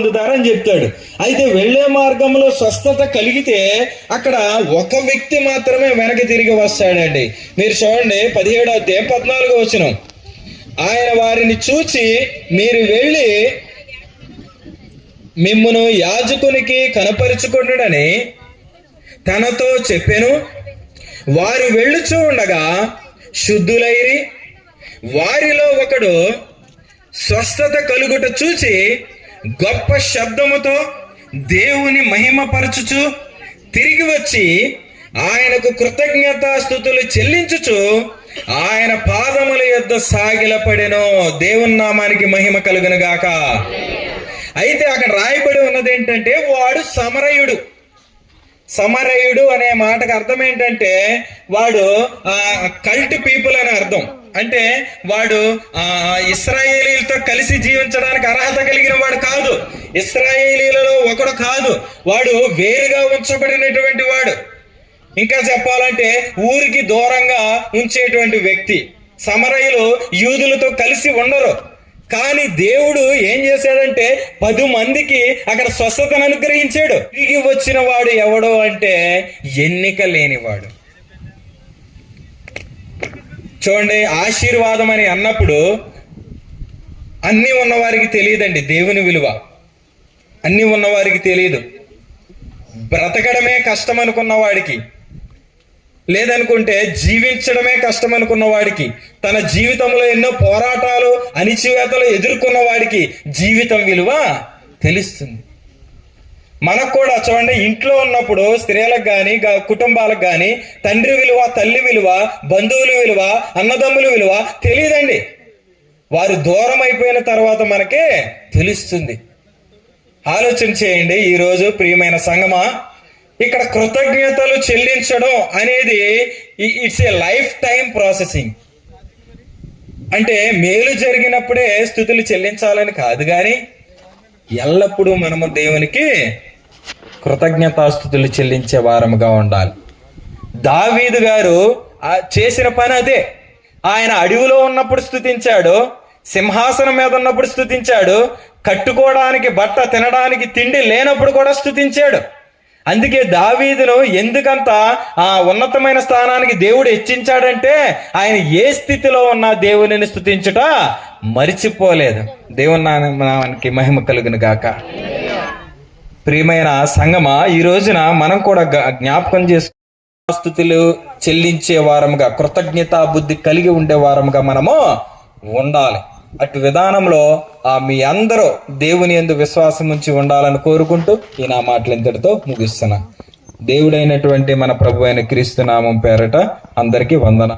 పొందుతారని చెప్తాడు అయితే వెళ్ళే మార్గంలో స్వస్థత కలిగితే అక్కడ ఒక వ్యక్తి మాత్రమే వెనక్కి తిరిగి వస్తాడండి. మీరు చూడండి పదిహేడో అధ్యాయం పద్నాలుగో వచ్చిన ఆయన వారిని చూచి మీరు వెళ్ళి మిమ్మను యాజకునికి కనపరుచుకుంటుడని తనతో చెప్పాను. వారు వెళ్ళుచూ ఉండగా శుద్ధులైరి వారిలో ఒకడు స్వస్థత కలుగుట చూచి గొప్ప శబ్దముతో దేవుని మహిమపరచుచు తిరిగి వచ్చి ఆయనకు కృతజ్ఞతాస్థుతులు చెల్లించుచు ఆయన పాదముల యొద్ద సాగిలపడెను. దేవుని నామానికి మహిమ కలుగును గాక. అయితే అక్కడ రాయబడి ఉన్నది ఏంటంటే వాడు సమరయుడు. సమరయుడు అనే మాటకు అర్థం ఏంటంటే వాడు కల్ట్ పీపుల్ అని అర్థం. అంటే వాడు ఆ ఇస్రాయేలీలతో కలిసి జీవించడానికి అర్హత కలిగిన వాడు కాదు. ఇస్రాయేలీలలో ఒకడు కాదు. వాడు వేరుగా ఉంచబడినటువంటి వాడు. ఇంకా చెప్పాలంటే ఊరికి దూరంగా ఉంచేటువంటి వ్యక్తి. సమరయులు యూదులతో కలిసి ఉండరు. కానీ దేవుడు ఏం చేశాడంటే పది మందికి అక్కడ స్వస్థతను అనుగ్రహించాడు. తిరిగి వచ్చిన వాడు ఎవడో అంటే ఎన్నిక లేనివాడు. చూడండి ఆశీర్వాదం అని అన్నప్పుడు అన్నీ ఉన్నవారికి తెలియదండి దేవుని విలువ. అన్నీ ఉన్నవారికి తెలియదు. బ్రతకడమే కష్టం అనుకున్న వాడికి. లేదనుకుంటే జీవించడమే కష్టం అనుకున్న వాడికి. తన జీవితంలో ఎన్నో పోరాటాలు అణిచివేతలు ఎదుర్కొన్న వాడికి జీవితం విలువ తెలుస్తుంది. మనకు కూడా చూడండి ఇంట్లో ఉన్నప్పుడు స్త్రీలకు కానీ కుటుంబాలకు కానీ తండ్రి విలువ తల్లి విలువ బంధువుల విలువ అన్నదమ్ముల విలువ తెలియదండి. వారు దూరం అయిపోయిన తర్వాత మనకే తెలుస్తుంది. ఆలోచన చేయండి ఈరోజు ప్రియమైన సంగమా ఇక్కడ కృతజ్ఞతలు చెల్లించడం అనేది it's a life time processing అంటే మేలు జరిగినప్పుడే స్థుతులు చెల్లించాలని కాదు కానీ ఎల్లప్పుడూ మనము దేవునికి కృతజ్ఞతాస్థుతులు చెల్లించే వారముగా ఉండాలి. దావీదు గారు చేసిన పని అదే. ఆయన అడవిలో ఉన్నప్పుడు స్థుతించాడు సింహాసనం మీద ఉన్నప్పుడు స్థుతించాడు కట్టుకోవడానికి బట్ట తినడానికి తిండి లేనప్పుడు కూడా స్థుతించాడు అందుకే దావీదును ఎందుకంత ఆ ఉన్నతమైన స్థానానికి దేవుడు హెచ్చించాడంటే ఆయన ఏ స్థితిలో ఉన్న దేవుని స్థుతించుట మరిచిపోలేదు. దేవుని నామానికి మహిమ కలుగును గాక. ప్రియమైన సంగమ ఈ రోజున మనం కూడా జ్ఞాపకం చేసుకు స్థుతులు చెల్లించే వారముగా కృతజ్ఞతా బుద్ధి కలిగి ఉండే వారముగా మనము ఉండాలి. అటు విధానంలో ఆ మీ అందరూ దేవుని ఎందు విశ్వాసం ఉంచి ఉండాలని కోరుకుంటూ ఈ నా మాటలు ఇంతటితో ముగిస్తున్నా. దేవుడైనటువంటి మన ప్రభు అయిన క్రీస్తు నామం పేరట అందరికీ వందన